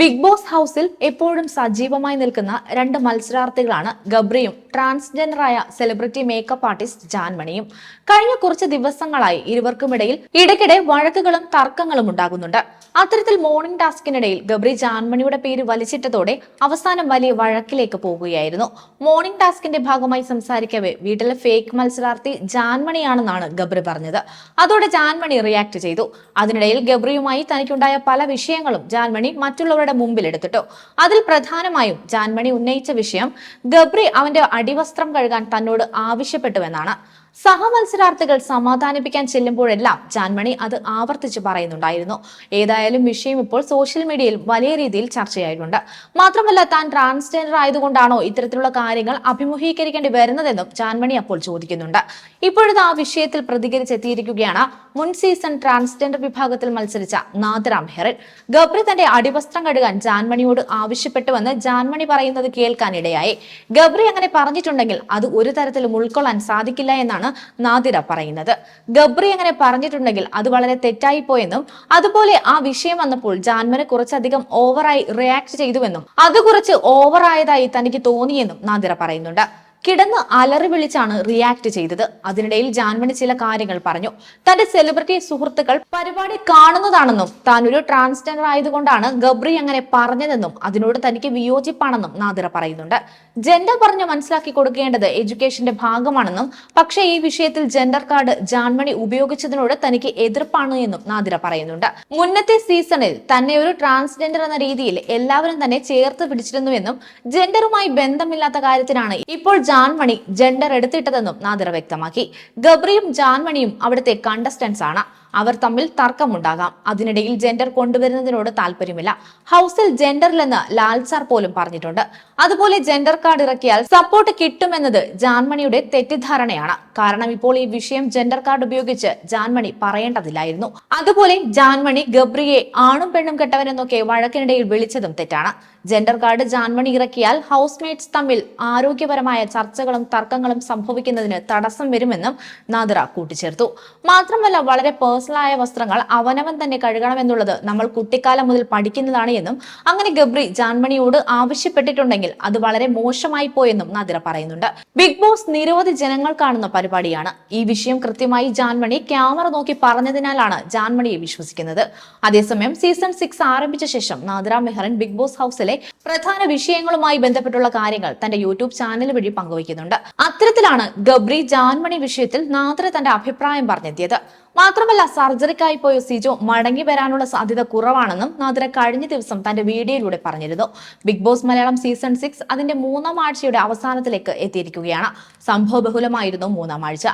Big boss ഹൗസിൽ എപ്പോഴും സജീവമായി നിൽക്കുന്ന രണ്ട് മത്സരാർത്ഥികളാണ് ഗബ്രിയും ട്രാൻസ്ജെൻഡറായ സെലിബ്രിറ്റി മേക്കപ്പ് ആർട്ടിസ്റ്റ് ജാൻമണിയും. കഴിഞ്ഞ കുറച്ച് ദിവസങ്ങളായി ഇരുവർക്കുമിടയിൽ ഇടയ്ക്കിടെ വഴക്കുകളും തർക്കങ്ങളും ഉണ്ടാകുന്നുണ്ട്. അത്തരത്തിൽ മോർണിംഗ് ടാസ്കിനിടയിൽ ഗബ്രി ജാൻമണിയുടെ പേര് വലിച്ചിട്ടതോടെ അവസാനം വലിയ വഴക്കിലേക്ക് പോവുകയായിരുന്നു മോർണിംഗ് ടാസ്കിന്റെ ഭാഗമായി സംസാരിക്കവേ വീട്ടിലെ ഫേക്ക് മത്സരാർത്ഥി ജാൻമണിയാണെന്നാണ് ഗബ്രി പറഞ്ഞത്. അതോടെ ജാൻമണി റിയാക്ട് ചെയ്തു. അതിനിടയിൽ ഗബ്രിയുമായി തനിക്കുണ്ടായ പല വിഷയങ്ങളും ജാൻമണി മറ്റുള്ളവരുടെ മുമ്പിൽ എടുത്തിട്ടു അതിൽ പ്രധാനമായും ജാൻമണി ഉന്നയിച്ച വിഷയം ഗബ്രി അവന്റെ അടിവസ്ത്രം കഴുകാൻ തന്നോട് ആവശ്യപ്പെട്ടുവെന്നാണ്. സഹമത്സരാർത്ഥികൾ സമാധാനിപ്പിക്കാൻ ചെല്ലുമ്പോഴെല്ലാം ജാൻമണി അത് ആവർത്തിച്ച് പറയുന്നുണ്ടായിരുന്നു. ഏതായാലും വിഷയം ഇപ്പോൾ സോഷ്യൽ മീഡിയയിൽ വലിയ രീതിയിൽ ചർച്ചയായിട്ടുണ്ട്. മാത്രമല്ല താൻ ട്രാൻസ്ജെൻഡർ ആയതുകൊണ്ടാണോ ഇത്തരത്തിലുള്ള കാര്യങ്ങൾ അഭിമുഖീകരിക്കേണ്ടി വരുന്നതെന്നും ജാൻമണി അപ്പോൾ ചോദിക്കുന്നുണ്ട്. ഇപ്പോഴത്തെ ആ വിഷയത്തിൽ പ്രതികരിച്ചെത്തിയിരിക്കുകയാണ് മുൻ സീസൺ ട്രാൻസ്ജെൻഡർ വിഭാഗത്തിൽ മത്സരിച്ച നാദറാം ഹെറിൻ. ഗബ്രി തന്റെ അടിവസ്ത്രം കഴുകാൻ ജാൻമണിയോട് ആവശ്യപ്പെട്ടുവെന്ന് ജാൻമണി പറയുന്നത് കേൾക്കാനിടയായി. ഗബ്രി അങ്ങനെ പറഞ്ഞിട്ടുണ്ടെങ്കിൽ അത് ഒരു തരത്തിലും ഉൾക്കൊള്ളാൻ സാധിക്കില്ല എന്നാണ് നാദിര പറയുന്നത്. ഗബ്രി അങ്ങനെ പറഞ്ഞിട്ടുണ്ടെങ്കിൽ അത് വളരെ തെറ്റായി പോയെന്നും അതുപോലെ ആ വിഷയം വന്നപ്പോൾ ജാൻമന് കുറച്ചധികം ഓവറായി റിയാക്ട് ചെയ്തുവെന്നും അത് കുറച്ച് ഓവറായതായി തനിക്ക് തോന്നിയെന്നും നാദിര പറയുന്നുണ്ട്. കിടന്ന് അലറി വിളിച്ചാണ് റിയാക്ട് ചെയ്തത്. അതിനിടയിൽ ജാൻവണി ചില കാര്യങ്ങൾ പറഞ്ഞു. തന്റെ സെലിബ്രിറ്റി സുഹൃത്തുക്കൾ പരിപാടി കാണുന്നതാണെന്നും താൻ ഒരു ട്രാൻസ്ജെൻഡർ ആയതുകൊണ്ടാണ് ഗബ്രി അങ്ങനെ പറഞ്ഞതെന്നും അതിനോട് തനിക്ക് വിയോജിപ്പാണെന്നും നാദിറ പറയുന്നുണ്ട്. ജെൻഡർ പറഞ്ഞ് മനസ്സിലാക്കി കൊടുക്കേണ്ടത് എഡ്യൂക്കേഷന്റെ ഭാഗമാണെന്നും പക്ഷേ ഈ വിഷയത്തിൽ ജെൻഡർ കാർഡ് ജാൻമണി ഉപയോഗിച്ചതിനോട് തനിക്ക് എതിർപ്പാണ് എന്നും നാദിറ പറയുന്നുണ്ട്. മുന്നത്തെ സീസണിൽ തന്നെ ഒരു ട്രാൻസ്ജെൻഡർ എന്ന രീതിയിൽ എല്ലാവരും തന്നെ ചേർത്ത് പിടിച്ചിരുന്നുവെന്നും ജെൻഡറുമായി ബന്ധമില്ലാത്ത കാര്യത്തിനാണ് ഇപ്പോൾ ജാൻമണി ജെൻഡർ എടുത്തിട്ടതെന്നും നാദിറ വ്യക്തമാക്കി. ഗബ്രിയും ജാൻമണിയും അവിടുത്തെ കണ്ടസ്റ്റൻസ് ആണ്. അവർ തമ്മിൽ തർക്കമുണ്ടാകാം. അതിനിടയിൽ ജെൻഡർ കൊണ്ടുവരുന്നതിനോട് താല്പര്യമില്ല. ഹൗസിൽ ജെൻഡറിലെന്ന് ലാൽ സാർ പോലും പറഞ്ഞിട്ടുണ്ട്. അതുപോലെ ജെൻഡർ കാർഡ് ഇറക്കിയാൽ സപ്പോർട്ട് കിട്ടുമെന്നത് ജാൻമണിയുടെ തെറ്റിദ്ധാരണയാണ്. കാരണം ഇപ്പോൾ ഈ വിഷയം ജെൻഡർ കാർഡ് ഉപയോഗിച്ച് ജാൻമണി പറയേണ്ടതില്ലായിരുന്നു. അതുപോലെ ജാൻമണി ഗബ്രിയെ ആണും പെണ്ണും കെട്ടവനെന്നൊക്കെ വഴക്കിനിടയിൽ വിളിച്ചതും തെറ്റാണ്. ജെൻഡർ കാർഡ് ജാൻമണി ഇറക്കിയാൽ ഹൗസ്മേറ്റ്സ് തമ്മിൽ ആരോഗ്യപരമായ ചർച്ചകളും തർക്കങ്ങളും സംഭവിക്കുന്നതിന് തടസ്സം വരുമെന്നും നാദിറ കൂട്ടിച്ചേർത്തു. മാത്രമല്ല വളരെ പേഴ്സണലായ വസ്ത്രങ്ങൾ അവനവൻ തന്നെ കഴുകണമെന്നുള്ളത് നമ്മൾ കുട്ടിക്കാലം മുതൽ പഠിക്കുന്നതാണ് എന്നും അങ്ങനെ ഗബ്രി ജാൻമണിയോട് ആവശ്യപ്പെട്ടിട്ടുണ്ടെങ്കിൽ അത് വളരെ മോശമായി പോയെന്നും നാദിറ പറയുന്നുണ്ട്. ബിഗ് ബോസ് നിരവധി ജനങ്ങൾ കാണുന്ന പരിപാടിയാണ്. ഈ വിഷയം കൃത്യമായി ജാൻമണി ക്യാമറ നോക്കി പറഞ്ഞതിനാലാണ് ജാൻമണിയെ വിശ്വസിക്കുന്നത്. അതേസമയം സീസൺ സിക്സ് ആരംഭിച്ച ശേഷം നാദിറ മെഹ്റൻ ബിഗ് ബോസ് ഹൗസിലെ പ്രധാന വിഷയങ്ങളുമായി ബന്ധപ്പെട്ടുള്ള കാര്യങ്ങൾ തന്റെ യൂട്യൂബ് ചാനൽ വഴി പങ്കുവയ്ക്കുന്നുണ്ട്. അത്തരത്തിലാണ് ഗബ്രി ജാൻമണി വിഷയത്തിൽ നാദ്ര തന്റെ അഭിപ്രായം പറഞ്ഞെത്തിയത്. മാത്രമല്ല സർജറിക്കായി പോയ സിജോ മടങ്ങി വരാനുള്ള സാധ്യത കുറവാണെന്നും നാദ്ര കഴിഞ്ഞ ദിവസം തന്റെ വീഡിയോയിലൂടെ പറഞ്ഞിരുന്നു. Big boss Malayalam season six അതിന്റെ മൂന്നാം ആഴ്ചയുടെ അവസാനത്തിലേക്ക് എത്തിയിരിക്കുകയാണ്. സംഭവബഹുലമായിരുന്നു മൂന്നാം ആഴ്ച.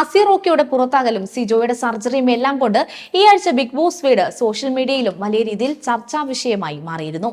അസീർ റോക്കിയുടെ പുറത്താകലും സിജോയുടെ സർജറിയും എല്ലാം കൊണ്ട് ഈ ആഴ്ച ബിഗ് ബോസ് വീട് സോഷ്യൽ മീഡിയയിലും വലിയ രീതിയിൽ ചർച്ചാ വിഷയമായി മാറിയിരുന്നു.